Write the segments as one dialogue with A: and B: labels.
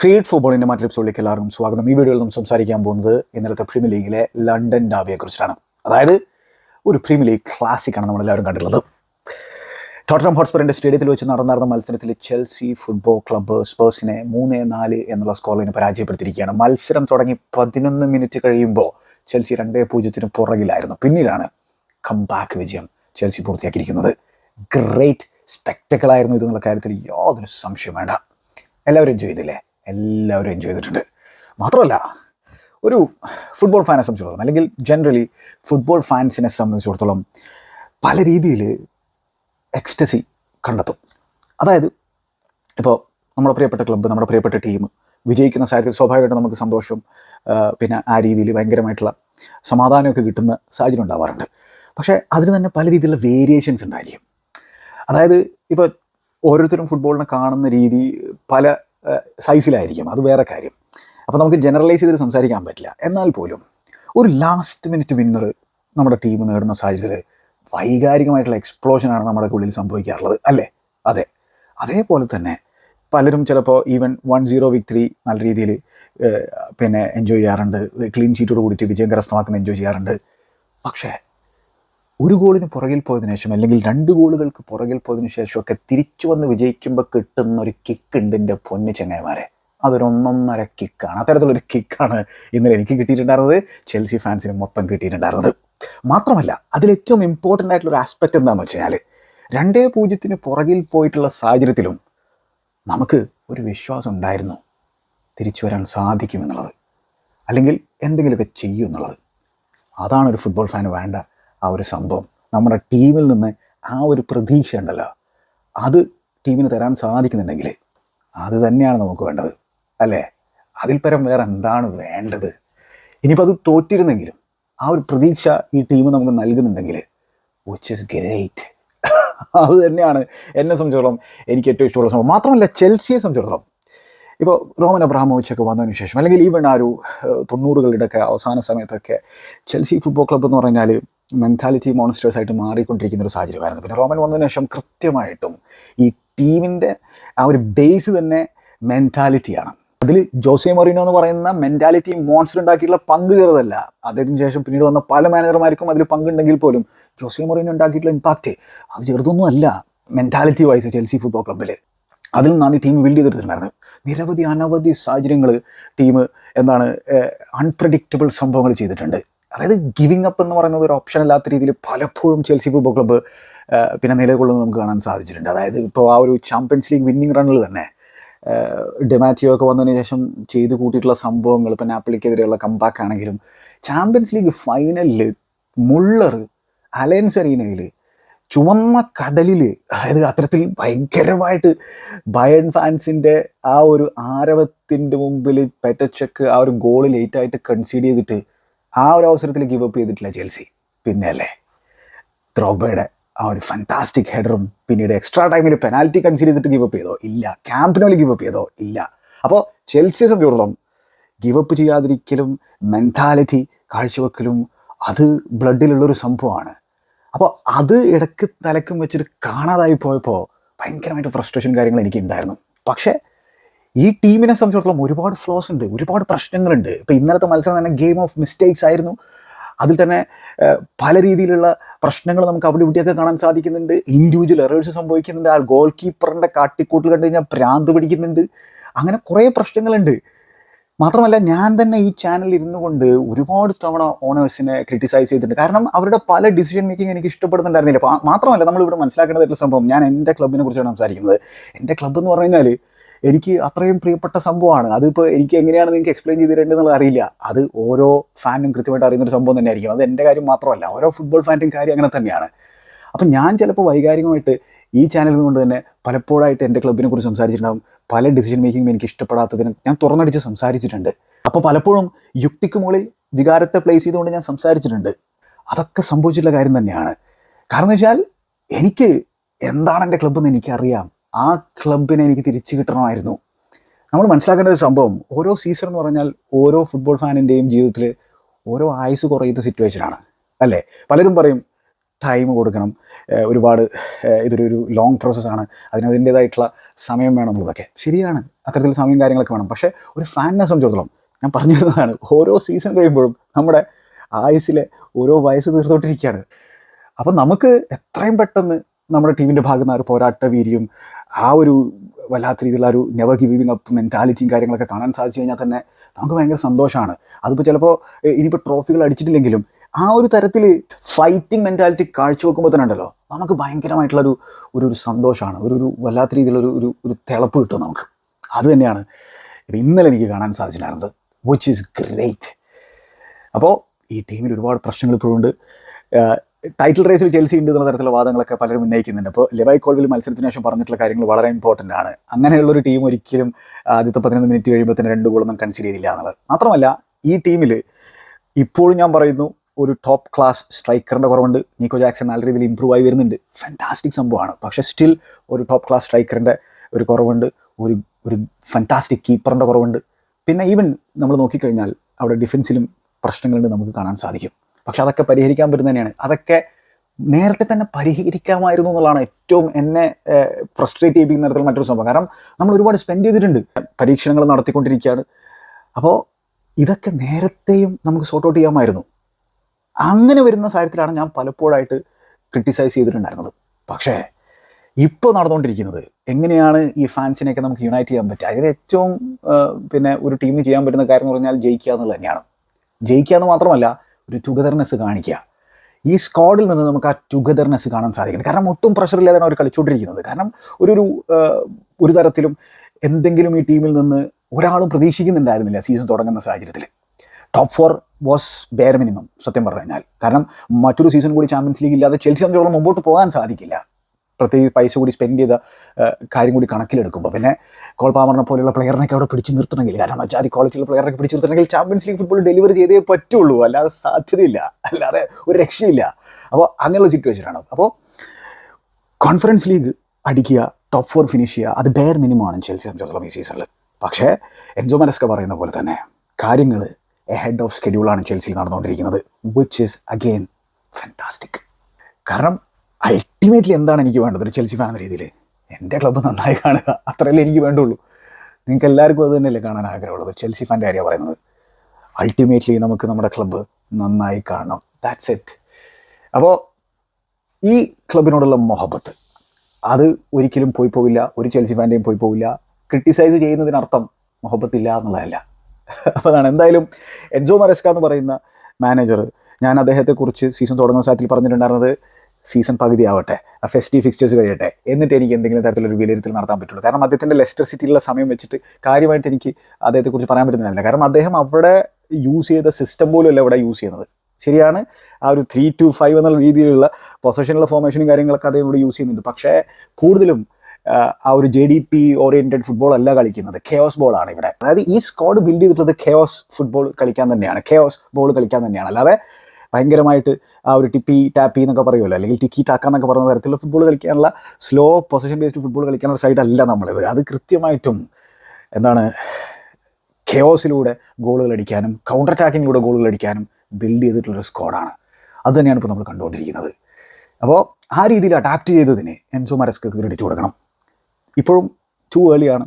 A: Feed ഫുട്ബോളിന്റെ മറ്റൊരു എപ്പിസോഡിലേക്ക് എല്ലാവർക്കും സ്വാഗതം. ഈ വീഡിയോയിൽ നമ്മൾ സംസാരിക്കാൻ പോകുന്നത് ഇന്നലത്തെ പ്രീമിയർ ലീഗിലെ ലണ്ടൻ ഡാബിയെക്കുറിച്ചാണ് അതായത് ഒരു പ്രീമിയർ ലീഗ് ക്ലാസിക് ആണ് നമ്മൾ എല്ലാവരും കണ്ടിട്ടുള്ളത്. ടോട്ടനം ഹോട്ട്സ്പറിന്റെ സ്റ്റേഡിയത്തിൽ വെച്ച് നടന്നിരുന്ന മത്സരത്തിൽ ചെൽസി ഫുട്ബോൾ ക്ലബ്ബ് സ്പേഴ്സിനെ മൂന്ന് നാല് എന്നുള്ള സ്കോറിന് പരാജയപ്പെടുത്തിയിരിക്കുകയാണ്. മത്സരം തുടങ്ങി പതിനൊന്ന് മിനിറ്റ് കഴിയുമ്പോൾ ചെൽസി രണ്ടേ പൂജ്യത്തിന് പുറകിലായിരുന്നു. പിന്നീടാണ് കംബാക്ക് വിജയം ചെൽസി പൂർത്തിയാക്കിയിരിക്കുന്നത്. ഗ്രേറ്റ് സ്പെക്ടക്കിൾ ആയിരുന്നു ഇതെന്നുള്ള കാര്യത്തിൽ യാതൊരു സംശയം വേണ്ട. എല്ലാവരും ചെയ്തില്ലേ? എല്ലാവരും എൻജോയ് ചെയ്തിട്ടുണ്ട്. മാത്രമല്ല ഒരു ഫുട്ബോൾ ഫാനെ സംബന്ധിച്ചിടത്തോളം അല്ലെങ്കിൽ ജനറലി ഫുട്ബോൾ ഫാൻസിനെ സംബന്ധിച്ചിടത്തോളം പല രീതിയിൽ എക്സ്റ്റസി കണ്ടെത്തും. അതായത് ഇപ്പോൾ നമ്മുടെ പ്രിയപ്പെട്ട ക്ലബ്ബ് നമ്മുടെ പ്രിയപ്പെട്ട ടീം വിജയിക്കുന്ന സാഹചര്യത്തിൽ സ്വാഭാവികമായിട്ടും നമുക്ക് സന്തോഷം പിന്നെ ആ രീതിയിൽ ഭയങ്കരമായിട്ടുള്ള സമാധാനമൊക്കെ കിട്ടുന്ന സാഹചര്യം ഉണ്ടാവാറുണ്ട്. പക്ഷേ അതിന് തന്നെ പല രീതിയിലുള്ള വേരിയേഷൻസ് ഉണ്ടായിരിക്കും. അതായത് ഇപ്പോൾ ഓരോരുത്തരും ഫുട്ബോളിനെ കാണുന്ന രീതി പല സൈസിലായിരിക്കും. അത് വേറെ കാര്യം. അപ്പോൾ നമുക്ക് ജനറലൈസ് ചെയ്തിട്ട് സംസാരിക്കാൻ പറ്റില്ല. എന്നാൽ പോലും ഒരു ലാസ്റ്റ് മിനിറ്റ് വിന്നർ നമ്മുടെ ടീം നേടുന്ന സാഹചര്യത്തിൽ വൈകാരികമായിട്ടുള്ള എക്സ്പ്ലോഷനാണ് നമ്മുടെ ഉള്ളിൽ സംഭവിക്കാറുള്ളത്. അല്ലേ? അതെ. അതേപോലെ തന്നെ പലരും ചിലപ്പോൾ ഈവൻ വൺ സീറോ വിക്ടറി നല്ല രീതിയിൽ പിന്നെ എൻജോയ് ചെയ്യാറുണ്ട്. ക്ലീൻ ഷീറ്റോട് കൂടിയിട്ട് വിജയം കരസ്ഥമാക്കുന്ന എൻജോയ് ചെയ്യാറുണ്ട്. പക്ഷേ ഒരു ഗോളിന് പുറകിൽ പോയതിനു ശേഷം അല്ലെങ്കിൽ രണ്ട് ഗോളുകൾക്ക് പുറകിൽ പോയതിനു ശേഷമൊക്കെ തിരിച്ചു വന്ന് വിജയിക്കുമ്പോൾ കിട്ടുന്ന ഒരു കിക്ക് ഉണ്ട് എന്റെ പൊന്നു ചെങ്ങായിമാരെ. അതൊരു ഒന്നൊന്നര കിക്കാണ് അത്തരത്തിലൊരു കിക്കാണ് ഇന്നലെ എനിക്ക് കിട്ടിയിട്ടുണ്ടായിരുന്നത്. ചെൽസി ഫാൻസിന് മൊത്തം കിട്ടിയിട്ടുണ്ടായിരുന്നത്. മാത്രമല്ല അതിലേറ്റവും ഇമ്പോർട്ടന്റ് ആയിട്ടുള്ള ഒരു ആസ്പെക്റ്റ് എന്താണെന്ന് വെച്ച് കഴിഞ്ഞാൽ രണ്ടേ പൂജ്യത്തിന് പുറകിൽ പോയിട്ടുള്ള സാഹചര്യത്തിലും നമുക്ക് ഒരു വിശ്വാസം ഉണ്ടായിരുന്നു തിരിച്ചു വരാൻ സാധിക്കുമെന്നുള്ളത് അല്ലെങ്കിൽ എന്തെങ്കിലുമൊക്കെ ചെയ്യും എന്നുള്ളത്. അതാണ് ഒരു ഫുട്ബോൾ ഫാന് വേണ്ട ആ ഒരു സംഭവം. നമ്മുടെ ടീമിൽ നിന്ന് ആ ഒരു പ്രതീക്ഷ ഉണ്ടല്ലോ. അത് ടീമിന് തരാൻ സാധിക്കുന്നുണ്ടെങ്കിൽ അത് തന്നെയാണ് നമുക്ക് വേണ്ടത്. അല്ലേ? അതിൽ പരം വേറെ എന്താണ് വേണ്ടത്? ഇനിയിപ്പോൾ അത് തോറ്റിരുന്നെങ്കിലും ആ ഒരു പ്രതീക്ഷ ഈ ടീം നമുക്ക് നൽകുന്നുണ്ടെങ്കിൽ വിച്ച് ഇസ് ഗ്രേറ്റ് അത് തന്നെയാണ് എന്നെ സംബന്ധിച്ചിടത്തോളം എനിക്ക് ഏറ്റവും ഇഷ്ടമുള്ള സംഭവം. മാത്രമല്ല ചെൽസിയെ സംബന്ധിച്ചിടത്തോളം. ഇപ്പോൾ റോമൻ അബ്രാമോവിച്ച് ഒക്കെ വന്നതിന് ശേഷം അല്ലെങ്കിൽ ഈവൺ ആ ഒരു തൊണ്ണൂറുകളുടെയൊക്കെ അവസാന സമയത്തൊക്കെ ചെൽസി ഫുട്ബോൾ ക്ലബ്ബ് എന്ന് പറഞ്ഞാൽ മെന്റാലിറ്റി മോൺസ്റ്റേഴ്സ് ആയിട്ട് മാറിക്കൊണ്ടിരിക്കുന്ന ഒരു സാഹചര്യമായിരുന്നു. പിന്നെ റോമൻ വന്നതിന് ശേഷം കൃത്യമായിട്ടും ഈ ടീമിന്റെ ആ ഒരു ബേസ് തന്നെ മെന്റാലിറ്റിയാണ് അതിൽ ജോസെ മൊറീനോ എന്ന് പറയുന്ന മെന്റാലിറ്റി മോൺസ്റ്റർ ഉണ്ടാക്കിയിട്ടുള്ള പങ്ക് ചെറുതല്ല. അദ്ദേഹത്തിന് ശേഷം പിന്നീട് വന്ന പല മാനേജർമാർക്കും അതിൽ പങ്കുണ്ടെങ്കിൽ പോലും ജോസെ മൊറീനോ ഉണ്ടാക്കിയിട്ടുള്ള ഇമ്പാക്റ്റ് അത് ചെറുതൊന്നും അല്ല മെന്റാലിറ്റി വൈസ് ചെൽസി ഫുട്ബോൾ ക്ലബ്ബിൽ അതിൽ നിന്നാണ് ഈ ടീം ബിൽഡ് ചെയ്തെടുത്തിട്ടുണ്ടായിരുന്നത് നിരവധി അനവധി സാഹചര്യങ്ങൾ ടീം എന്താണ് അൺപ്രഡിക്റ്റബിൾ സംഭവങ്ങൾ ചെയ്തിട്ടുണ്ട്. അതായത് ഗിവിങ് അപ്പ് എന്ന് പറയുന്നത് ഒരു ഓപ്ഷൻ അല്ലാത്ത രീതിയിൽ പലപ്പോഴും ചെൽസി ഫുട്ബോൾ ക്ലബ്ബ് പിന്നെ നിലകൊള്ളുന്നത് നമുക്ക് കാണാൻ സാധിച്ചിട്ടുണ്ട്. അതായത് ഇപ്പോൾ ആ ഒരു ചാമ്പ്യൻസ് ലീഗ് വിന്നിംഗ് റണ്ണിൽ തന്നെ ഡെമാറ്റിയോ ഒക്കെ വന്നതിന് ശേഷം ചെയ്തു കൂട്ടിയിട്ടുള്ള സംഭവങ്ങൾ ഇപ്പം നാപ്പിളിക്കെതിരെയുള്ള കമ്പാക്ക് ആണെങ്കിലും ചാമ്പ്യൻസ് ലീഗ് ഫൈനലിൽ മുള്ളർ അലയൻസ് അറീനയിൽ ചുവന്ന കടലിൽ അതായത് അത്തരത്തിൽ ഭയങ്കരമായിട്ട് ബയൺ ഫാൻസിന്റെ ആ ഒരു ആരവത്തിന്റെ മുമ്പിൽ പെറ്റച്ചക്ക് ആ ഒരു ഗോൾ ലേറ്റായിട്ട് കൺസീഡ് ചെയ്തിട്ട് ആ ഒരു അവസരത്തിൽ ഗിവ് അപ്പ് ചെയ്തിട്ടില്ല ചെൽസി. പിന്നെ അല്ലേ ദ്രോബയുടെ ആ ഒരു ഫാന്റാസ്റ്റിക് ഹെഡറും പിന്നീട് എക്സ്ട്രാ ടൈമിൽ പെനാൽറ്റി കൺസിഡർ ചെയ്തിട്ട് ഗിവ് അപ്പ് ചെയ്തോ? ഇല്ല. ക്യാമ്പിനോയിൽ ഗിവ് അപ്പ് ചെയ്തോ? ഇല്ല. അപ്പോൾ ചെൽസിയെ സംബന്ധിച്ചിടത്തോളം ഗിവ് അപ്പ് ചെയ്യാതിരിക്കലും മെന്റാലിറ്റി കാഴ്ചവെക്കലും അത് ബ്ലഡിലുള്ളൊരു സംഭവമാണ്. അപ്പോൾ അത് ഇടയ്ക്ക് തലക്കും വെച്ചിട്ട് കാണാതായി പോയപ്പോൾ ഭയങ്കരമായിട്ട് ഫ്രസ്ട്രേഷൻ കാര്യങ്ങൾ എനിക്ക് ഉണ്ടായിരുന്നു. പക്ഷേ ഈ ടീമിനെ സംബന്ധിച്ചിടത്തോളം ഒരുപാട് ഫ്ലോസ് ഉണ്ട് ഒരുപാട് പ്രശ്നങ്ങളുണ്ട്. ഇപ്പം ഇന്നലത്തെ മത്സരം തന്നെ ഗെയിം ഓഫ് മിസ്റ്റേക്സ് ആയിരുന്നു. അതിൽ തന്നെ പല രീതിയിലുള്ള പ്രശ്നങ്ങൾ നമുക്ക് അവിടെ ഇവിടെയൊക്കെ കാണാൻ സാധിക്കുന്നുണ്ട്. ഇൻഡിവിജ്വൽ എറേഴ്സ് സംഭവിക്കുന്നുണ്ട്. ആ ഗോൾ കീപ്പറിന്റെ കാട്ടിക്കൂട്ടിൽ കണ്ടു കഴിഞ്ഞാൽ ഭ്രാന്ത് പിടിക്കുന്നുണ്ട്. അങ്ങനെ കുറേ പ്രശ്നങ്ങളുണ്ട്. മാത്രമല്ല ഞാൻ തന്നെ ഈ ചാനലിൽ ഇരുന്നു കൊണ്ട് ഒരുപാട് തവണ ഓണേഴ്സിനെ ക്രിട്ടിസൈസ് ചെയ്തിട്ടുണ്ട്. കാരണം അവരുടെ പല ഡിസിഷൻ മേക്കിംഗ് എനിക്ക് ഇഷ്ടപ്പെടുന്നുണ്ടായിരുന്നില്ല. മാത്രമല്ല മാത്രമല്ല നമ്മളിവിടെ മനസ്സിലാക്കേണ്ടതായിട്ടുള്ള സംഭവം ഞാൻ എന്റെ ക്ലബിനെ കുറിച്ചാണ് സംസാരിക്കുന്നത്. എന്റെ ക്ലബ്ബ് എന്ന് പറഞ്ഞു കഴിഞ്ഞാൽ എനിക്ക് അത്രയും പ്രിയപ്പെട്ട സംഭവമാണ്. അതിപ്പോൾ എനിക്ക് എങ്ങനെയാണ് നിങ്ങൾക്ക് എക്സ്പ്ലെയിൻ ചെയ്ത് തരേണ്ടതെന്നുള്ളത് അറിയില്ല. അത് ഓരോ ഫാനും കൃത്യമായിട്ട് അറിയുന്നൊരു സംഭവം തന്നെയായിരിക്കും. അത് എന്റെ കാര്യം മാത്രമല്ല ഓരോ ഫുട്ബോൾ ഫാന്റെയും കാര്യം അങ്ങനെ തന്നെയാണ്. അപ്പം ഞാൻ ചിലപ്പോൾ വൈകാരികമായിട്ട് ഈ ചാനലിൽ കൊണ്ട് തന്നെ പലപ്പോഴായിട്ട് എന്റെ ക്ലബിനെ കുറിച്ച് സംസാരിച്ചിട്ടുണ്ടാകും പല ഡിസിഷൻ മേക്കിംഗും എനിക്ക് ഇഷ്ടപ്പെടാത്തതിന് ഞാൻ തുറന്നടിച്ച് സംസാരിച്ചിട്ടുണ്ട്. അപ്പോൾ പലപ്പോഴും യുക്തിക്ക് മുകളിൽ വികാരത്തെ പ്ലേസ് ചെയ്തുകൊണ്ട് ഞാൻ സംസാരിച്ചിട്ടുണ്ട്. അതൊക്കെ സംഭവിച്ചിട്ടുള്ള കാര്യം തന്നെയാണ്. കാരണം വെച്ചാൽ എനിക്ക് എന്താണ് എന്റെ ക്ലബ്ബെന്ന് എനിക്കറിയാം. ആ ക്ലബിനെ എനിക്ക് തിരിച്ചു കിട്ടണമായിരുന്നു. നമ്മൾ മനസ്സിലാക്കേണ്ട ഒരു സംഭവം ഓരോ സീസൺ എന്ന് പറഞ്ഞാൽ ഓരോ ഫുട്ബോൾ ഫാനിന്റെയും ജീവിതത്തിൽ ഓരോ ആയുസ് കുറയുന്ന സിറ്റുവേഷനാണ് അല്ലേ? പലരും പറയും ടൈം കൊടുക്കണം. ഒരുപാട് ഇതൊരു ഒരു ലോങ് പ്രോസസ്സാണ് അതിനതിന്റേതായിട്ടുള്ള സമയം വേണം എന്നുള്ളതൊക്കെ. ശരിയാണ്. അത്തരത്തിൽ സമയം കാര്യങ്ങളൊക്കെ വേണം. പക്ഷേ ഒരു ഫാനിനെ സംബന്ധിച്ചിടത്തോളം ഞാൻ പറഞ്ഞു വരുന്നതാണ് ഓരോ സീസൺ കഴിയുമ്പോഴും നമ്മുടെ ആയുസ്സിലെ ഓരോ വയസ്സ് തീർത്തോട്ടിരിക്കുകയാണ് അപ്പം നമുക്ക് എത്രയും പെട്ടെന്ന് നമ്മുടെ ടീമിന്റെ ഭാഗത്ത് നിന്ന് ആ ഒരു പോരാട്ട വീര്യം ആ ഒരു വല്ലാത്ത രീതിയിലുള്ള ഒരു നെവർ ഗിവിങ് അപ്പ് മെന്റാലിറ്റിയും കാര്യങ്ങളൊക്കെ കാണാൻ സാധിച്ചു കഴിഞ്ഞാൽ തന്നെ നമുക്ക് ഭയങ്കര സന്തോഷമാണ്. അതിപ്പോൾ ചിലപ്പോൾ ഇനിയിപ്പോൾ ട്രോഫികൾ അടിച്ചിട്ടില്ലെങ്കിലും ആ ഒരു തരത്തിൽ ഫൈറ്റിംഗ് മെന്റാലിറ്റി കാഴ്ചവെക്കുമ്പോൾ തന്നെ ഉണ്ടല്ലോ നമുക്ക് ഭയങ്കരമായിട്ടുള്ളൊരു ഒരു ഒരു സന്തോഷമാണ്. ഒരു ഒരു വല്ലാത്ത രീതിയിലുള്ള ഒരു ഒരു തിളപ്പ് കിട്ടും നമുക്ക്. അത് തന്നെയാണ് ഇന്നലെ എനിക്ക് കാണാൻ സാധിച്ചിട്ടുണ്ടായിരുന്നത് വിച്ച് ഈസ് ഗ്രേറ്റ് അപ്പോൾ ഈ ടീമിൽ ഒരുപാട് പ്രശ്നങ്ങൾ ഇപ്പോഴുണ്ട് ടൈറ്റിൽ റേസിൽ ചെൽസി ഉണ്ട് എന്ന തരത്തിലുള്ള വാദങ്ങളൊക്കെ പലരും ഉന്നയിക്കുന്നുണ്ട്. അപ്പോൾ ലെവൈ കോൾവിൽ മത്സരത്തിന് ശേഷം പറഞ്ഞിട്ടുള്ള കാര്യങ്ങൾ വളരെ ഇമ്പോർട്ടന്റ് ആണ്. അങ്ങനെയുള്ള ഒരു ടീം ഒരിക്കലും ആദ്യത്തെ പതിനൊന്ന് മിനിറ്റ് കഴിയുമ്പോൾ തന്നെ രണ്ട് ഗോളൊന്നും കൺസിഡർ ചെയ്തില്ല എന്നുള്ളത്. മാത്രമല്ല ഈ ടീമിൽ ഇപ്പോഴും ഞാൻ പറയുന്നു ഒരു ടോപ്പ് ക്ലാസ് സ്ട്രൈക്കറിന്റെ കുറവുണ്ട്. നിക്കോ ജാക്സൺ നല്ല രീതിയിൽ ഇമ്പ്രൂവ് ആയി വരുന്നുണ്ട്. ഫാന്റാസ്റ്റിക് സംഭവമാണ്. പക്ഷേ സ്റ്റിൽ ഒരു ടോപ്പ് ക്ലാസ് സ്ട്രൈക്കറിന്റെ ഒരു കുറവുണ്ട്. ഒരു ഒരു ഫാന്റാസ്റ്റിക് കീപ്പറിന്റെ കുറവുണ്ട്. പിന്നെ ഈവൻ നമ്മൾ നോക്കിക്കഴിഞ്ഞാൽ അവിടെ ഡിഫൻസിലും പ്രശ്നങ്ങളുണ്ട് നമുക്ക് കാണാൻ സാധിക്കും. പക്ഷെ അതൊക്കെ പരിഹരിക്കാൻ പറ്റുന്ന തന്നെയാണ് അതൊക്കെ നേരത്തെ തന്നെ പരിഹരിക്കാമായിരുന്നു എന്നുള്ളതാണ് ഏറ്റവും എന്നെ ഫ്രസ്ട്രേറ്റ് ചെയ്യിപ്പിക്കുന്ന തരത്തിൽ മറ്റൊരു സംഭവം. കാരണം നമ്മൾ ഒരുപാട് സ്പെൻഡ് ചെയ്തിട്ടുണ്ട്. പരീക്ഷണങ്ങൾ നടത്തിക്കൊണ്ടിരിക്കുകയാണ്. അപ്പോൾ ഇതൊക്കെ നേരത്തെയും നമുക്ക് സോർട്ട് ഔട്ട് ചെയ്യാമായിരുന്നു. അങ്ങനെ വരുന്ന സാഹചര്യത്തിലാണ് ഞാൻ പലപ്പോഴായിട്ട് ക്രിട്ടിസൈസ് ചെയ്തിട്ടുണ്ടായിരുന്നത്. പക്ഷേ ഇപ്പോൾ നടന്നുകൊണ്ടിരിക്കുന്നത് എങ്ങനെയാണ് ഈ ഫാൻസിനെയൊക്കെ നമുക്ക് യുണൈറ്റ് ചെയ്യാൻ പറ്റുക? അതിൽ ഏറ്റവും പിന്നെ ഒരു ടീമിന് ചെയ്യാൻ പറ്റുന്ന കാര്യം എന്ന് പറഞ്ഞാൽ ജയിക്കുക എന്നുള്ളത് തന്നെയാണ്. ജയിക്കുക എന്ന് മാത്രമല്ല ഒരു ടുഗദർനെസ് കാണിക്കുക. ഈ സ്ക്വാഡിൽ നിന്ന് നമുക്ക് ആ ടുഗദർനെസ് കാണാൻ സാധിക്കണം. കാരണം ഒട്ടും പ്രഷർ ഇല്ലാതെയാണ് അവർ കളിച്ചുകൊണ്ടിരിക്കുന്നത്. കാരണം ഒരു ഒരു ഒരു തരത്തിലും എന്തെങ്കിലും ഈ ടീമിൽ നിന്ന് ഒരാളും പ്രതീക്ഷിക്കുന്നുണ്ടായിരുന്നില്ല സീസൺ തുടങ്ങുന്ന സാഹചര്യത്തിൽ. Top four was bare minimum സത്യം പറഞ്ഞു കഴിഞ്ഞാൽ. കാരണം മറ്റൊരു സീസൺ കൂടി ചാമ്പ്യൻസ് ലീഗ് ഇല്ലാതെ ചെൽസി അഞ്ചോളം മുമ്പോട്ട് പോകാൻ സാധിക്കില്ല. പ്രത്യേകിച്ച് പൈസ കൂടി സ്പെൻഡ് ചെയ്ത കാര്യം കൂടി കണക്കിലെടുക്കുമ്പോൾ പിന്നെ കോൾ പാമറിനെ പോലെയുള്ള പ്ലെയറിനൊക്കെ അവിടെ പിടിച്ചു നിർത്തണമെങ്കിൽ കാരണം അജാതി കോളേജിലുള്ള പ്ലെയറൊക്കെ പിടിച്ചു നിർത്തണമെങ്കിൽ ചാമ്പ്യൻസ് ലീഗ് ഫുട്ബോൾ ഡെലിവറി ചെയ്തേ പറ്റുള്ളൂ. അല്ലാതെ സാധ്യതയില്ല. അല്ലാതെ ഒരു രക്ഷയില്ല. അപ്പോൾ അങ്ങനെയുള്ള സിറ്റുവേഷനാണ് അപ്പോൾ കോൺഫറൻസ് ലീഗ് അടിക്കുക ടോപ്പ് ഫോർ ഫിനിഷ് ചെയ്യുക അത് ബെയർ മിനിമമാണ് ചെൽസി സംബന്ധിച്ചിടത്തോളം ഈ സീസണിൽ പക്ഷേ എൻജോ മനസ്ക പറയുന്ന പോലെ തന്നെ കാര്യങ്ങൾ ഹെഡ് ഓഫ് ഷെഡ്യൂളാണ് ചെൽസിയിൽ നടന്നുകൊണ്ടിരിക്കുന്നത് വിച്ച് ഇസ് അഗെയിൻ ഫാന്റാസ്റ്റിക് കാരണം അൾട്ടിമേറ്റ്ലി എന്താണ് എനിക്ക് വേണ്ടത്? ഒരു ചെൽസി ഫാൻ എന്ന രീതിയിൽ എന്റെ ക്ലബ്ബ് നന്നായി കാണുക. അത്രയല്ലേ എനിക്ക് വേണ്ടുള്ളൂ. നിങ്ങൾക്ക് എല്ലാവർക്കും അത് തന്നെയല്ലേ കാണാൻ ആഗ്രഹമുള്ളത്? ചെൽസി ഫാന്റെ കാര്യമാണ് പറയുന്നത്. അൾട്ടിമേറ്റ്ലി നമുക്ക് നമ്മുടെ ക്ലബ്ബ് നന്നായി കാണണം. ദാറ്റ്സ് ഇറ്റ് അപ്പോൾ ഈ ക്ലബിനോടുള്ള മൊഹബത്ത് അത് ഒരിക്കലും പോയി പോവില്ല. ഒരു ചെൽസി ഫാന്റെയും പോയി പോവില്ല. ക്രിട്ടിസൈസ് ചെയ്യുന്നതിനർത്ഥം മൊഹബത്തില്ല എന്നുള്ളതല്ല. അപ്പോൾ അതാണ്. എന്തായാലും എൻസോ മരസ്ക എന്ന് പറയുന്ന മാനേജർ ഞാൻ അദ്ദേഹത്തെക്കുറിച്ച് സീസൺ തുടങ്ങുന്ന സാഹചര്യത്തിൽ പറഞ്ഞിട്ടുണ്ടായിരുന്നത് സീസൺ പകുതി ആവട്ടെ ആ ഫെസ്റ്റീവ് ഫിക്സ്റ്റേഴ്സ് കഴിയട്ടെ എന്നിട്ട് എനിക്ക് എന്തെങ്കിലും തരത്തിലൊരു വിലയിരുത്തൽ നടത്താൻ പറ്റുള്ളൂ. കാരണം അദ്ദേഹത്തിന്റെ ലെസ്റ്റർ സിറ്റിയിലുള്ള സമയം വെച്ചിട്ട് കാര്യമായിട്ട് എനിക്ക് അദ്ദേഹത്തെക്കുറിച്ച് പറയാൻ പറ്റുന്നില്ല കാരണം അദ്ദേഹം അവിടെ യൂസ് ചെയ്ത സിസ്റ്റം പോലും അല്ല ഇവിടെ യൂസ് ചെയ്യുന്നത്. ശരിയാണ് ആ ഒരു ത്രീ ടു ഫൈവ് എന്നുള്ള രീതിയിലുള്ള പൊസഷനുള്ള ഫോർമേഷനും കാര്യങ്ങളൊക്കെ അദ്ദേഹം ഇവിടെ യൂസ് ചെയ്യുന്നുണ്ട്. പക്ഷേ കൂടുതലും ആ, ഒരു J D P oriented football അല്ല കളിക്കുന്നത്. കെയോസ് ബോളാണ് ഇവിടെ. അതായത് ഈ സ്ക്വാഡ് ബിൽഡ് ചെയ്തിട്ടുള്ളത് കെയോസ് ഫുട്ബോൾ കളിക്കാൻ തന്നെയാണ്. കെയോസ് ബോൾ കളിക്കാൻ തന്നെയാണ്. അല്ലാതെ ഭയങ്കരമായിട്ട് ആ ഒരു ടിപ്പി ടാപ്പി എന്നൊക്കെ പറയുമല്ലോ അല്ലെങ്കിൽ ടിക്കി ടാക്ക എന്നൊക്കെ പറയുന്ന തരത്തിലുള്ള ഫുട്ബോൾ കളിക്കാനുള്ള സ്ലോ പൊസിഷൻ ബേസ്ഡ് ഫുട്ബോൾ കളിക്കാനുള്ള സൈഡ് അല്ല നമ്മളിത്. അത് കൃത്യമായിട്ടും എന്താണ് കെയോസിലൂടെ ഗോളുകൾ അടിക്കാനും കൗണ്ടർ അറ്റാക്കിങ്ങിലൂടെ ഗോളുകൾ അടിക്കാനും ബിൽഡ് ചെയ്തിട്ടുള്ളൊരു സ്ക്വാഡാണ് അത് തന്നെയാണ് ഇപ്പോൾ നമ്മൾ കണ്ടുകൊണ്ടിരിക്കുന്നത്. അപ്പോൾ ആ രീതിയിൽ അഡാപ്റ്റ് ചെയ്തതിന് എൻസോ മരസ്ക്ക് ക്രെഡിറ്റ് കൊടുക്കണം. ഇപ്പോഴും ടു ഏർലിയാണ്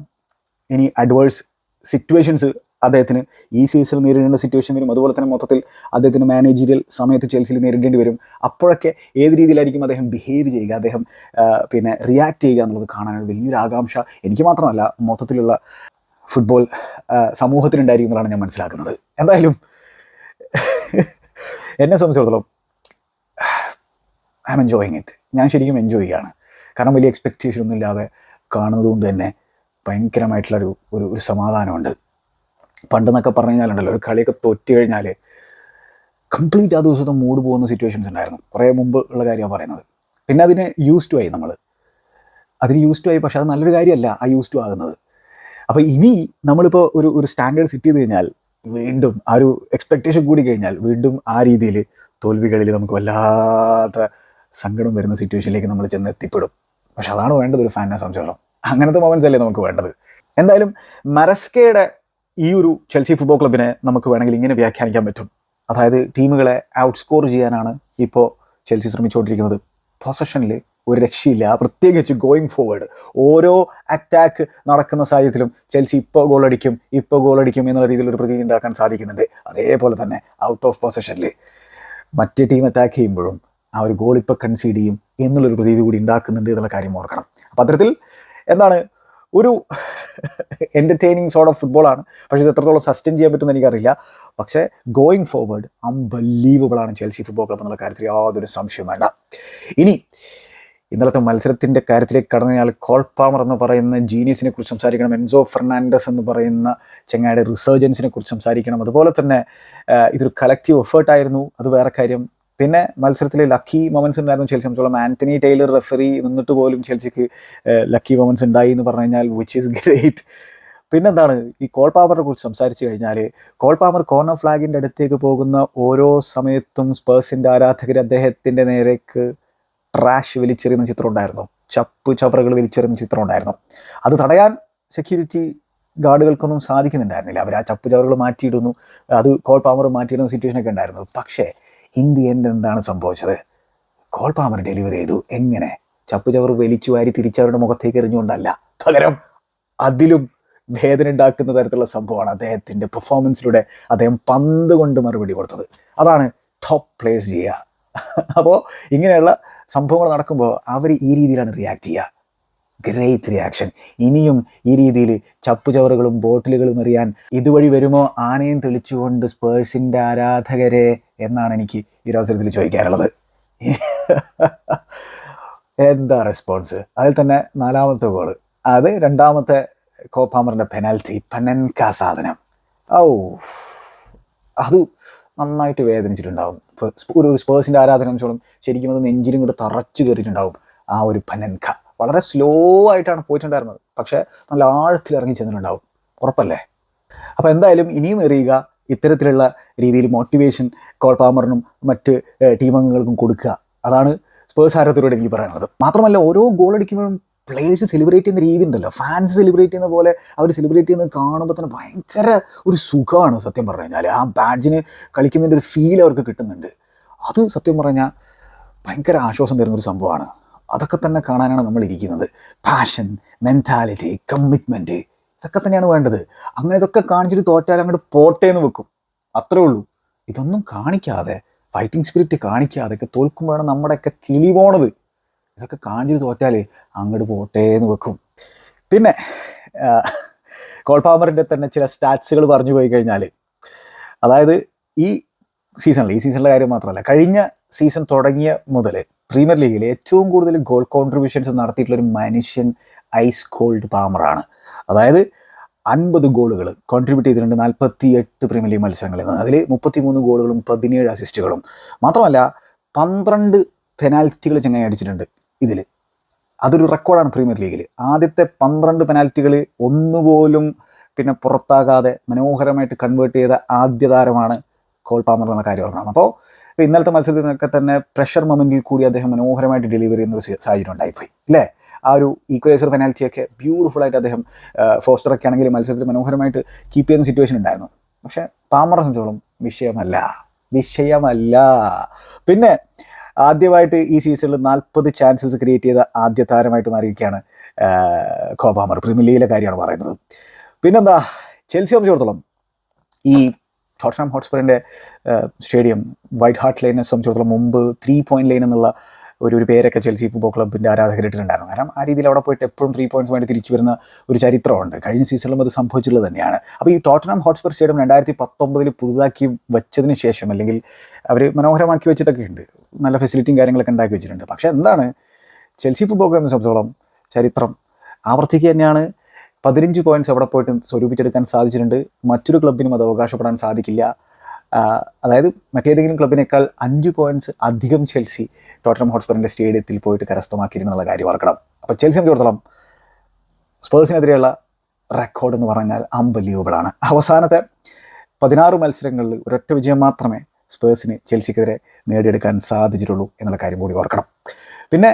A: ഇനി അഡ്വേഴ്സ് സിറ്റുവേഷൻസ് അദ്ദേഹത്തിന് ഈ സീസണിൽ നേരിടേണ്ട സിറ്റുവേഷൻ വരും. അതുപോലെ തന്നെ മൊത്തത്തിൽ അദ്ദേഹത്തിന് മാനേജീരിയൽ സമയത്ത് ചെൽസിയിൽ നേരിടേണ്ടി വരും. അപ്പോഴൊക്കെ ഏത് രീതിയിലായിരിക്കും അദ്ദേഹം ബിഹേവ് ചെയ്യുക? അദ്ദേഹം പിന്നെ റിയാക്ട് ചെയ്യുക എന്നുള്ളത് കാണാനൊരു വലിയൊരു ആകാംക്ഷ. എനിക്ക് മാത്രമല്ല മൊത്തത്തിലുള്ള ഫുട്ബോൾ ആ, സമൂഹത്തിനുണ്ടായിരിക്കും എന്നുള്ളതാണ് ഞാൻ മനസ്സിലാക്കുന്നത്. എന്തായാലും എന്നെ സംബന്ധിച്ചിടത്തോളം ഐ എം എൻജോയിങ് ഇറ്റ് ഞാൻ ശരിക്കും എൻജോയ് ചെയ്യാണ്. കാരണം വലിയ എക്സ്പെക്റ്റേഷൻ ഒന്നും ഇല്ലാതെ കാണുന്നത് കൊണ്ട് തന്നെ ഭയങ്കരമായിട്ടുള്ളൊരു ഒരു ഒരു സമാധാനമുണ്ട്. പണ്ടെന്നൊക്കെ പറഞ്ഞു കഴിഞ്ഞാലുണ്ടല്ലോ ഒരു കളിയൊക്കെ തോറ്റു കഴിഞ്ഞാൽ കംപ്ലീറ്റ് ആ ദിവസത്തെ മൂഡ് പോകുന്ന സിറ്റുവേഷൻസ് ഉണ്ടായിരുന്നു. കുറേ മുമ്പ് ഉള്ള കാര്യമാണ് പറയുന്നത്. പിന്നെ അതിന് യൂസ് ടു ആയി നമ്മൾ അതിന് യൂസ് ടു ആയി പക്ഷെ അത് നല്ലൊരു കാര്യമല്ല ആ യൂസ് ടു ആകുന്നത്. അപ്പോൾ ഇനി നമ്മളിപ്പോൾ ഒരു ഒരു സ്റ്റാൻഡേർഡ് സെറ്റ് ചെയ്ത് കഴിഞ്ഞാൽ വീണ്ടും ആ ഒരു എക്സ്പെക്റ്റേഷൻ കൂടി കഴിഞ്ഞാൽ വീണ്ടും ആ രീതിയിൽ തോൽവികളിൽ നമുക്ക് വല്ലാത്ത സങ്കടം വരുന്ന സിറ്റുവേഷനിലേക്ക് നമ്മൾ ചെന്ന് എത്തിപ്പെടും. പക്ഷെ അതാണ് വേണ്ടത് ഒരു ഫാനിനെ സംബന്ധിച്ചോളം അങ്ങനത്തെ മൊമെന്റ്സ് അല്ലേ നമുക്ക് വേണ്ടത്. എന്തായാലും മരസ്കയുടെ ഈ ഒരു ചെൽസി ഫുട്ബോൾ ക്ലബിനെ നമുക്ക് വേണമെങ്കിൽ ഇങ്ങനെ വ്യാഖ്യാനിക്കാൻ പറ്റും. അതായത് ടീമുകളെ ഔട്ട് സ്കോർ ചെയ്യാനാണ് ഇപ്പോൾ ചെൽസി ശ്രമിച്ചുകൊണ്ടിരിക്കുന്നത്. പൊസഷനിൽ ഒരു രക്ഷയില്ല. പ്രത്യേകിച്ച് ഗോയിങ് ഫോർവേഡ് ഓരോ അറ്റാക്ക് നടക്കുന്ന സാഹചര്യത്തിലും ചെൽസി ഇപ്പോൾ ഗോളടിക്കും ഇപ്പോൾ ഗോളടിക്കും എന്നുള്ള രീതിയിൽ ഒരു പ്രതീതി ഉണ്ടാക്കാൻ സാധിക്കുന്നുണ്ട്. അതേപോലെ തന്നെ ഔട്ട് ഓഫ് പൊസഷനിൽ മറ്റേ ടീം അറ്റാക്ക് ചെയ്യുമ്പോഴും ആ ഒരു ഗോൾ ഇപ്പോൾ കൺസീഡ് ചെയ്യും എന്നുള്ളൊരു പ്രതീതി കൂടി ഉണ്ടാക്കുന്നുണ്ട് എന്നുള്ള കാര്യം ഓർക്കണം. അപ്പോൾ അത്തരത്തിൽ എന്താണ് ഒരു എന്റർടൈനിങ് സോർട്ട് ഓഫ് ഫുട്ബോളാണ് പക്ഷേ ഇത് എത്രത്തോളം സസ്റ്റെയിൻ ചെയ്യാൻ പറ്റുമെന്ന് എനിക്കറിയില്ല. പക്ഷേ ഗോയിങ് ഫോർവേഡ് അൺബലീവബിൾ ആണ് ചെൽസി ഫുട്ബോൾ ക്ലബ് എന്നുള്ള കാര്യത്തിൽ യാതൊരു സംശയം വേണ്ട. ഇനി ഇന്നലത്തെ മത്സരത്തിന്റെ കാര്യത്തിലേക്ക് കടന്നു കഴിഞ്ഞാൽ കോൾപാമർ എന്ന് പറയുന്ന ജീനിയസിനെ കുറിച്ച് സംസാരിക്കണം എൻസോ ഫെർണാൻഡസ് എന്ന് പറയുന്ന ചെങ്ങായുടെ റിസർജൻസിനെ കുറിച്ച് സംസാരിക്കണം. അതുപോലെ തന്നെ ഇതൊരു കളക്റ്റീവ് എഫേർട്ടായിരുന്നു അത് വേറെ കാര്യം. പിന്നെ മത്സരത്തിൽ ലക്കി മൊമെന്റ്സ് ഉണ്ടായിരുന്നു. ചെൽസി സംബന്ധിച്ചോളം ആന്റണി ടൈലർ റെഫറി നിന്നിട്ട് പോലും ചെൽസിക്ക് ലക്കി മൊമെന്റ്സ് ഉണ്ടായി എന്ന് പറഞ്ഞു കഴിഞ്ഞാൽ വിച്ച് ഈസ് ഗ്രേറ്റ് പിന്നെന്താണ്? ഈ കോൾ പാമറിനെ കുറിച്ച് സംസാരിച്ചു കഴിഞ്ഞാൽ കോൾ പാമർ കോർണർ ഫ്ലാഗിന്റെ അടുത്തേക്ക് പോകുന്ന ഓരോ സമയത്തും സ്പേഴ്സിന്റെ ആരാധകർ അദ്ദേഹത്തിന്റെ നേരേക്ക് ട്രാഷ് വലിച്ചെറിയുന്ന ചിത്രം ഉണ്ടായിരുന്നു. ചപ്പ് ചവറുകൾ വലിച്ചെറിയുന്ന ചിത്രം ഉണ്ടായിരുന്നു. അത് തടയാൻ സെക്യൂരിറ്റി ഗാർഡുകൾക്കൊന്നും സാധിക്കുന്നുണ്ടായിരുന്നില്ല. അവർ ആ ചപ്പ് ചവറുകൾ മാറ്റിയിടുന്നു. അത് കോൾ പാമർ മാറ്റിയിടുന്ന സിറ്റുവേഷനൊക്കെ ഉണ്ടായിരുന്നു. പക്ഷേ ഇൻ ദി എൻഡ് എന്താണ് സംഭവിച്ചത്? കോൾ പാമർ ഡെലിവറി ചെയ്തു. എങ്ങനെ? ചപ്പുചവർ വലിച്ചു വാരി തിരിച്ചവരുടെ മുഖത്തേക്ക് എറിഞ്ഞുകൊണ്ടല്ല. പകരം അതിലും വേദന ഉണ്ടാക്കുന്ന തരത്തിലുള്ള സംഭവമാണ് അദ്ദേഹത്തിന്റെ പെർഫോമൻസിലൂടെ അദ്ദേഹം പന്ത് കൊണ്ട് മറുപടി കൊടുത്തത്. അതാണ് ടോപ്പ് പ്ലേയേഴ്സ് ചെയ്യുക. അപ്പോൾ ഇങ്ങനെയുള്ള സംഭവങ്ങൾ നടക്കുമ്പോൾ അവർ ഈ രീതിയിലാണ് റിയാക്ട് ചെയ്യുക. ഗ്രേറ്റ് റിയാക്ഷൻ ഇനിയും ഈ രീതിയിൽ ചപ്പുചവറുകളും ബോട്ടിലുകളും എറിയാൻ ഇതുവഴി വരുമോ? ആനയും തെളിച്ചുകൊണ്ട് സ്പേഴ്സിന്റെ ആരാധകരെ എന്നാണ് എനിക്ക് ഈ അവസരത്തിൽ ചോദിക്കാനുള്ളത്. എന്താ റെസ്പോൺസ് അതിൽ തന്നെ നാലാമത്തെ ഗോൾ അത് രണ്ടാമത്തെ കോപ്പാമറിന്റെ പെനാൽറ്റി പനൻക സാധനം. ഔ അത് നന്നായിട്ട് വേദനിച്ചിട്ടുണ്ടാവും. ഇപ്പോൾ ഒരു സ്പേഴ്സിന്റെ ആരാധന ശരിക്കും അത് നെഞ്ചിലും കൂടെ തറച്ചു കയറിയിട്ടുണ്ടാവും ആ ഒരു പനൻക വളരെ സ്ലോ ആയിട്ടാണ് പോയിട്ടുണ്ടായിരുന്നത്. പക്ഷേ നല്ല ആഴത്തിൽ ഇറങ്ങി ചെന്നിട്ടുണ്ടാവും. ഉറപ്പല്ലേ? അപ്പോൾ എന്തായാലും ഇനിയും എറിയുക ഇത്തരത്തിലുള്ള രീതിയിൽ മോട്ടിവേഷൻ കോൾ പാമറിനും മറ്റ് ഏഹ്, ടീം അംഗങ്ങൾക്കും കൊടുക്കുക. അതാണ് സ്പേഴ്സ് ആരത്തിലൂടെ എനിക്ക് പറയാനുള്ളത്. മാത്രമല്ല ഓരോ ഗോൾ അടിക്കുമ്പോഴും പ്ലേയേഴ്സ് സെലിബ്രേറ്റ് ചെയ്യുന്ന രീതി ഉണ്ടല്ലോ. ഫാൻസ് സെലിബ്രേറ്റ് ചെയ്യുന്ന പോലെ അവർ സെലിബ്രേറ്റ് ചെയ്യുന്നത് കാണുമ്പോൾ തന്നെ ഭയങ്കര ഒരു സുഖമാണ് സത്യം പറഞ്ഞു കഴിഞ്ഞാൽ ആ ബാഡ്ജിന് കളിക്കുന്നതിന്റെ ഒരു ഫീൽ അവർക്ക് കിട്ടുന്നുണ്ട്. അത് സത്യം പറഞ്ഞാൽ ഭയങ്കര ആശ്വാസം തരുന്ന ഒരു സംഭവമാണ്. അതൊക്കെ തന്നെ കാണാനാണ് നമ്മൾ ഇരിക്കുന്നത് പാഷൻ മെന്റാലിറ്റി കമ്മിറ്റ്മെന്റ് ഇതൊക്കെ തന്നെയാണ് വേണ്ടത്. അങ്ങനെ ഇതൊക്കെ കാണിച്ചിട്ട് തോറ്റാൽ അങ്ങോട്ട് പോട്ടെ എന്ന് വെക്കും. അത്രേ ഉള്ളൂ. ഇതൊന്നും കാണിക്കാതെ ഫൈറ്റിംഗ് സ്പിരിറ്റ് കാണിക്കാതെ ഒക്കെ തോൽക്കുമ്പോഴാണ് നമ്മുടെയൊക്കെ കിളി പോണത്. ഇതൊക്കെ കാണിച്ചിട്ട് തോറ്റാൽ അങ്ങോട്ട് പോട്ടെ എന്ന് വെക്കും. പിന്നെ കോൾപാമറിന്റെ തന്നെ ചില സ്റ്റാറ്റ്സുകൾ പറഞ്ഞു പോയി കഴിഞ്ഞാൽ അതായത് ഈ സീസണിൽ ഈ സീസണിലെ കാര്യം മാത്രമല്ല കഴിഞ്ഞ സീസൺ തുടങ്ങിയ മുതൽ പ്രീമിയർ ലീഗിൽ ഏറ്റവും കൂടുതൽ ഗോൾ കോൺട്രിബ്യൂഷൻസ് നടത്തിയിട്ടുള്ള ഒരു മനുഷ്യൻ ഐസ് കോൾഡ് പാമറാണ് അതായത് അൻപത് ഗോളുകൾ കോൺട്രിബ്യൂട്ട് ചെയ്തിട്ടുണ്ട് നാൽപ്പത്തി എട്ട് പ്രീമിയർ ലീഗ് മത്സരങ്ങളിൽ നിന്ന്. അതിൽ മുപ്പത്തിമൂന്ന് ഗോളുകളും പതിനേഴ് അസിസ്റ്റുകളും മാത്രമല്ല പന്ത്രണ്ട് പെനാൽറ്റികൾ ചങ്ങായി അടിച്ചിട്ടുണ്ട് ഇതിൽ അതൊരു റെക്കോർഡാണ് പ്രീമിയർ ലീഗിൽ ആദ്യത്തെ പന്ത്രണ്ട് പെനാൽറ്റികൾ ഒന്നുപോലും പിന്നെ പുറത്താകാതെ മനോഹരമായിട്ട് കൺവേർട്ട് ചെയ്ത ആദ്യ താരമാണ് കോൾ പാമർ എന്ന കാര്യം ഓർക്കണം. അപ്പോൾ ഇപ്പോൾ ഇന്നലത്തെ മത്സരത്തിനൊക്കെ തന്നെ പ്രഷർ മൊമെന്റിൽ കൂടി അദ്ദേഹം മനോഹരമായിട്ട് ഡെലിവറി ചെയ്യുന്ന ഒരു സാഹചര്യം ഉണ്ടായിപ്പോയി അല്ലേ ആ ഒരു ഈക്വലൈസർ പെനാൽറ്റിയൊക്കെ ബ്യൂട്ടിഫുൾ ആയിട്ട് അദ്ദേഹം ഫോസ്റ്റർ ഒക്കെ ആണെങ്കിൽ മത്സരത്തിൽ മനോഹരമായിട്ട് കീപ്പ് ചെയ്യുന്ന സിറ്റുവേഷൻ ഉണ്ടായിരുന്നു. പക്ഷെ പാമറെ സംബന്ധിച്ചോളം വിഷയമല്ല വിഷയമല്ല. പിന്നെ ആദ്യമായിട്ട് ഈ സീസണിൽ നാൽപ്പത് ചാൻസസ് ക്രിയേറ്റ് ചെയ്ത ആദ്യ താരമായിട്ട് മാറിയിരിക്കുകയാണ് കോപാമർ പ്രീമിയർ ലീഗിലെ കാര്യമാണ് പറയുന്നത്. പിന്നെന്താ ചെൽസി സംബന്ധിച്ചിടത്തോളം ഈ ടോട്ടനാം ഹോട്ട്സ്പറിന്റെ സ്റ്റേഡിയം വൈറ്റ് ഹാർട്ട് ലൈനെ സംബന്ധിച്ചിടത്തോളം മുമ്പ് ത്രീ പോയിന്റ് ലൈൻ എന്നുള്ള ഒരു ഒരു പേരൊക്കെ ചെൽസി ഫുട്ബോൾ ക്ലബിന്റെ ആരാധകരിട്ടിട്ടുണ്ടായിരുന്നു കാരണം ആ രീതിയിൽ അവിടെ പോയിട്ട് എപ്പോഴും ത്രീ പോയിന്റ്സ് വേണ്ടി തിരിച്ചു വരുന്ന ഒരു ചരിത്രമുണ്ട്. കഴിഞ്ഞ സീസണിലും അത് സംഭവിച്ചുള്ളത് തന്നെയാണ്. അപ്പോൾ ഈ ടോട്ടനം ഹോട്ട്സ്പർ സ്റ്റേഡിയം രണ്ടായിരത്തി പത്തൊമ്പതിൽ പുതുതാക്കി വെച്ചതിന് ശേഷം അല്ലെങ്കിൽ അവർ മനോഹരമാക്കി വെച്ചിട്ടൊക്കെ ഉണ്ട്. നല്ല ഫെസിലിറ്റിയും കാര്യങ്ങളൊക്കെ ഉണ്ടാക്കി വെച്ചിട്ടുണ്ട്. പക്ഷേ എന്താണ്? ചെൽസി ഫുട്ബോൾ ക്ലബിനെ സംബന്ധിച്ചോളം ചരിത്രം ആവർത്തിക്കുക തന്നെയാണ്. പതിനഞ്ച് പോയിന്റ്സ് അവിടെ പോയിട്ട് സ്വരൂപിച്ചെടുക്കാൻ സാധിച്ചിട്ടുണ്ട്. മറ്റൊരു ക്ലബിനും അത് അവകാശപ്പെടാൻ സാധിക്കില്ല. അതായത് മറ്റേതെങ്കിലും ക്ലബിനേക്കാൾ അഞ്ച് പോയിന്റ്സ് അധികം ചെൽസി ടോട്ടനം ഹോട്ട്സ്പറിന്റെ സ്റ്റേഡിയത്തിൽ പോയിട്ട് കരസ്ഥമാക്കിയിരുന്നുള്ള കാര്യം ഓർക്കണം. അപ്പോൾ ചെൽസി സംബന്ധിച്ചിടത്തോളം സ്പേഴ്സിനെതിരെയുള്ള റെക്കോർഡ് എന്ന് പറഞ്ഞാൽ അൺബലീവബിൾ ആണ്. അവസാനത്തെ പതിനാറ് മത്സരങ്ങളിൽ ഒരൊറ്റ വിജയം മാത്രമേ സ്പേഴ്സിന് ചെൽസിക്കെതിരെ നേടിയെടുക്കാൻ സാധിച്ചിട്ടുള്ളൂ എന്നുള്ള കാര്യം കൂടി ഓർക്കണം. പിന്നെ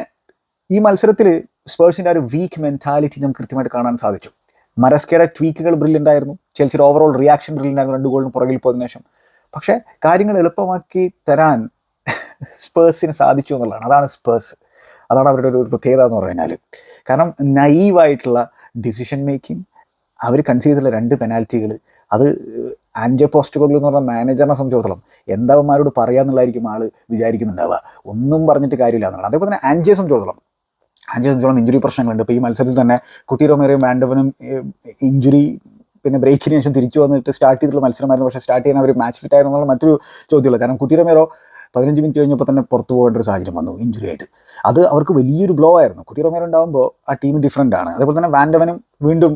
A: ഈ മത്സരത്തിൽ സ്പേഴ്സിന്റെ ഒരു വീക്ക് മെന്റാലിറ്റി നമുക്ക് കൃത്യമായിട്ട് കാണാൻ സാധിച്ചു. മരസ്കയുടെ ട്വീക്കുകൾ ബ്രില്യന്റ് ആയിരുന്നു. ചെൽസിയുടെ ഓവറോൾ റിയാക്ഷൻ ബ്രില്യന്റ് ആയിരുന്നു. രണ്ട് ഗോളിന് പുറകിൽ പോയതിനു ശേഷം. പക്ഷേ കാര്യങ്ങൾ എളുപ്പമാക്കി തരാൻ സ്പേഴ്സിന് സാധിച്ചു എന്നുള്ളതാണ്. അതാണ് സ്പേഴ്സ്. അതാണ് അവരുടെ ഒരു പ്രത്യേകത എന്ന് പറഞ്ഞാൽ കാരണം നൈവായിട്ടുള്ള ഡിസിഷൻ മേക്കിംഗ് അവർ കൺസീവ് ചെയ്തിട്ടുള്ള രണ്ട് പെനാൽറ്റികൾ അത് ആൻജോ പോസ്റ്റ്കോഗിൾ എന്ന് പറഞ്ഞ മാനേജറിനെ സംബന്ധിച്ചിടത്തോളം എന്താവന്മാരോട് പറയാന്നുള്ളതായിരിക്കും ആൾ വിചാരിക്കുന്നുണ്ടാവുക. ഒന്നും പറഞ്ഞിട്ട് കാര്യമില്ല എന്നുള്ളത് അതേപോലെ തന്നെ ആൻജിയെ സംബന്ധിച്ചിടത്തോളം സംബന്ധിച്ചോളം ഇഞ്ചുറി പ്രശ്നങ്ങളുണ്ട്. ഇപ്പോൾ ഈ മത്സരത്തിൽ തന്നെ കുട്ടി റൊമേറിയും മാൻഡവനും ഇഞ്ചുറി പിന്നെ ബ്രേക്കിന് ശേഷം തിരിച്ചു വന്നിട്ട് സ്റ്റാർട്ട് ചെയ്തിട്ടുള്ള മത്സരമായിരുന്നു. പക്ഷേ സ്റ്റാർട്ട് ചെയ്യാൻ അവർ മാച്ച് ഫിറ്റ് ആയിരുന്നു എന്നുള്ള മറ്റൊരു ചോദ്യമുള്ളൂ കാരണം കുട്ടി റൊമേറോ പതിനഞ്ച് മിനിറ്റ് കഴിഞ്ഞപ്പോൾ തന്നെ പുറത്തു പോകേണ്ട ഒരു സാഹചര്യം വന്നു ഇഞ്ചുറി ആയിട്ട്. അത് അവർക്ക് വലിയൊരു ബ്ലോ ആയിരുന്നു. കുട്ടി റൊമേറോ ഉണ്ടാകുമ്പോൾ ആ ടീം ഡിഫറന്റ് ആണ്. അതേപോലെ തന്നെ വാൻഡവനും വീണ്ടും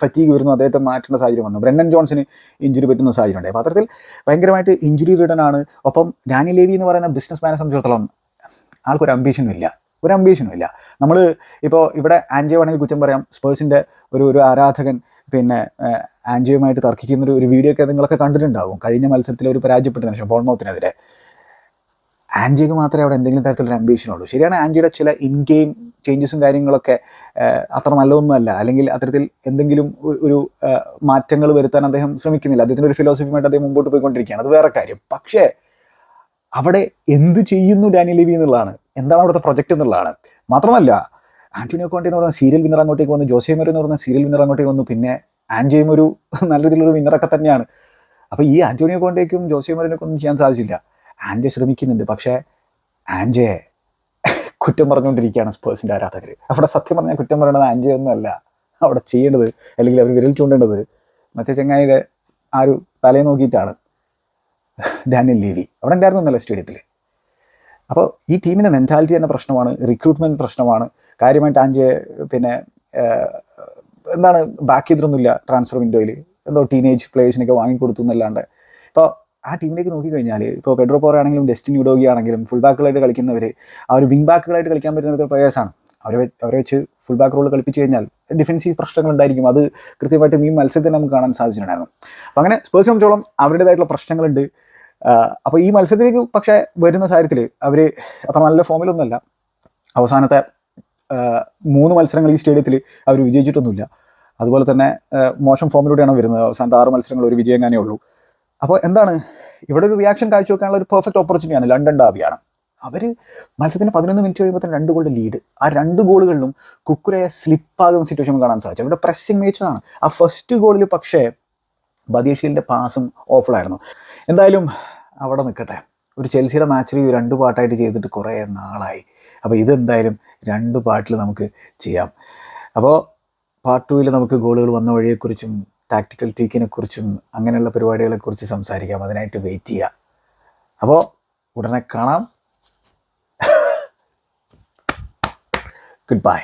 A: ഫറ്റീഗ് വരുന്നു. അദ്ദേഹത്തെ മാറ്റേണ്ട സാഹചര്യം വന്നു. ബ്രെൻഡൻ ജോൺസിന് ഇഞ്ചുറി പറ്റുന്ന സാഹചര്യം ഉണ്ട് അപ്പോൾ അത്തരത്തിൽ ഭയങ്കരമായിട്ട് ഇഞ്ചുറി റിഡൻ ആണ്. ഒപ്പം ഡാനി ലേവി എന്ന് പറയുന്ന ബിസിനസ് മാനെ സംബന്ധിച്ചിടത്തോളം ആൾക്കൊരു അംബീഷനും ഇല്ല. ഒരു അംബീഷനും ഇല്ല. നമ്മൾ ഇപ്പോൾ ഇവിടെ ആൻജിയോ വേണമെങ്കിൽ കുറ്റം പറയാം. സ്പേഴ്സിന്റെ ഒരു ഒരു ആരാധകൻ പിന്നെ ആൻജിയോയുമായിട്ട് തർക്കിക്കുന്ന ഒരു- വീഡിയോ ഒക്കെ നിങ്ങളൊക്കെ കണ്ടിട്ടുണ്ടാവും. കഴിഞ്ഞ മത്സരത്തിൽ ഒരു പരാജയപ്പെട്ടതിന് ശേഷം ബോൾമൗത്തിനെതിരെ ആൻജിയോക്ക് മാത്രമേ അവിടെ എന്തെങ്കിലും തരത്തിലൊരു അംബീഷൻ ഉള്ളൂ. ശരിയാണ് ആൻജിയുടെ ചില ഇൻ ഗെയിം ചേഞ്ചസും കാര്യങ്ങളൊക്കെ അത്ര നല്ലതൊന്നുമല്ല. അല്ലെങ്കിൽ അത്തരത്തിൽ എന്തെങ്കിലും ഒരു മാറ്റങ്ങൾ വരുത്താൻ അദ്ദേഹം ശ്രമിക്കുന്നില്ല. അദ്ദേഹത്തിന്റെ ഒരു ഫിലോസഫിയുമായിട്ട് അദ്ദേഹം മുമ്പോട്ട് പോയിക്കൊണ്ടിരിക്കുകയാണ്. അത് വേറെ കാര്യം. പക്ഷേ അവിടെ എന്ത് ചെയ്യുന്നു ഡാനി ലിവി എന്നുള്ളതാണ്. എന്താണ് അവിടുത്തെ പ്രൊജക്റ്റ് എന്നുള്ളതാണ്. മാത്രമല്ല ആന്റോണിയോ കോണ്ടി എന്ന് പറഞ്ഞ സീരിയൽ വിന്നർ അങ്ങോട്ടേക്ക് വന്നു ജോസിയമർ എന്ന് പറഞ്ഞ സീരിയൽ വിന്നർ അങ്ങോട്ടേക്ക് വന്നു പിന്നെ ആൻജയും ഒരു നല്ല രീതിയിലൊരു വിന്നറൊക്കെ തന്നെയാണ്. അപ്പോൾ ഈ ആന്റോണിയോ കോണ്ടേക്കും ജോസിയമറിനൊക്കെ ഒന്നും ചെയ്യാൻ സാധിച്ചില്ല. ആൻജെ ശ്രമിക്കുന്നുണ്ട് പക്ഷേ ആൻജയെ കുറ്റം പറഞ്ഞുകൊണ്ടിരിക്കുകയാണ് സ്പേഴ്സിന്റെ ആരാധകർ അവിടെ സത്യം പറഞ്ഞാൽ കുറ്റം പറയണത് ആൻജെ ഒന്നുമല്ല. അവിടെ ചെയ്യേണ്ടത് അല്ലെങ്കിൽ അവർ വിരൽ ചൂണ്ടേണ്ടത് മറ്റേ ചങ്ങായിയുടെ ആ ഒരു തലയെ നോക്കിയിട്ടാണ്. Daniel Levy. അവിടെ ഉണ്ടായിരുന്നു എന്നല്ല സ്റ്റേഡിയത്തിൽ അപ്പോൾ ഈ ടീമിന്റെ മെന്റാലിറ്റി എന്ന പ്രശ്നമാണ് റിക്രൂട്ട്മെന്റ് പ്രശ്നമാണ്. കാര്യമായിട്ട് അഞ്ച് പിന്നെ എന്താണ് ബാക്ക് ചെയ്തിട്ടൊന്നുമില്ല ട്രാൻസ്ഫർ വിൻഡോയിൽ എന്തോ ടീനേജ് പ്ലേയേഴ്സിനൊക്കെ വാങ്ങിക്കൊടുത്തു എന്നല്ലാണ്ട്. ഇപ്പോൾ ആ ടീമിലേക്ക് നോക്കിക്കഴിഞ്ഞാൽ ഇപ്പോൾ പെഡ്രോ പോറ ആണെങ്കിലും ഡെസ്റ്റിൻ യുഡോഗി ആണെങ്കിലും ഫുൾ ബാക്കുകളായിട്ട് കളിക്കുന്നവർ ഒരു വിങ് ബാക്കുകളായിട്ട് കളിക്കാൻ പറ്റുന്ന പ്ലേയേഴ്സാണ് അവരെ അവരെ വെച്ച് ഫുൾ ബാക്ക് റോൾ കളിപ്പിച്ച് കഴിഞ്ഞാൽ ഡിഫൻസീവ് പ്രശ്നങ്ങൾ ഉണ്ടായിരിക്കും. അത് കൃത്യമായിട്ടും ഈ മത്സരത്തിൽ നമുക്ക് കാണാൻ സാധിച്ചിട്ടുണ്ടായിരുന്നു. അപ്പോൾ അങ്ങനെ സ്പേഴ്സിനെ സംബന്ധിച്ചോളം അവരുടേതായിട്ടുള്ള പ്രശ്നങ്ങളുണ്ട്. അപ്പോൾ ഈ മത്സരത്തിലേക്ക് പക്ഷേ വരുന്ന കാര്യത്തിൽ അവർ അത്ര നല്ല ഫോമിലൊന്നുമല്ല. അവസാനത്തെ മൂന്ന് മത്സരങ്ങൾ ഈ സ്റ്റേഡിയത്തിൽ അവർ വിജയിച്ചിട്ടൊന്നുമില്ല. അതുപോലെ തന്നെ മോശം ഫോമിലൂടെയാണ് വരുന്നത്. അവസാനത്തെ ആറ് മത്സരങ്ങൾ ഒരു വിജയം തന്നെ ഉള്ളൂ. അപ്പോൾ എന്താണ്? ഇവിടെ ഒരു റിയാക്ഷൻ കാഴ്ചവെക്കാനുള്ള ഒരു പെർഫെക്റ്റ് ഓപ്പർച്യൂണിറ്റിയാണ് ലണ്ടൻ ഡാബിയാണ് അവർ മത്സരത്തിന് പതിനൊന്ന് മിനിറ്റ് കഴിയുമ്പോൾ തന്നെ രണ്ട് ഗോളിന്റെ ലീഡ് ആ രണ്ട് ഗോളുകളിലും കുക്കുരയെ സ്ലിപ്പാകുന്ന സിറ്റുവേഷൻ കാണാൻ സാധിച്ചു. അവരുടെ പ്രസ്സിങ് മികച്ചതാണ് ആ ഫസ്റ്റ് ഗോളിൽ പക്ഷേ ബദീഷീലിന്റെ പാസും ഓഫിലായിരുന്നു എന്തായാലും അവിടെ നിൽക്കട്ടെ. ഒരു ചെൽസിയുടെ മാച്ചിൽ രണ്ട് പാട്ടായിട്ട് ചെയ്തിട്ട് കുറേ നാളായി. അപ്പോൾ ഇതെന്തായാലും രണ്ട് പാട്ടിൽ നമുക്ക് ചെയ്യാം. അപ്പോൾ പാർട്ട് ടൂവിൽ നമുക്ക് ഗോളുകൾ വന്ന വഴിയെക്കുറിച്ചും ടാക്ടിക്കൽ ടീക്കിനെക്കുറിച്ചും അങ്ങനെയുള്ള പരിപാടികളെക്കുറിച്ച് സംസാരിക്കാം. അതിനായിട്ട് വെയിറ്റ് ചെയ്യുക അപ്പോൾ ഉടനെ കാണാം. Good bye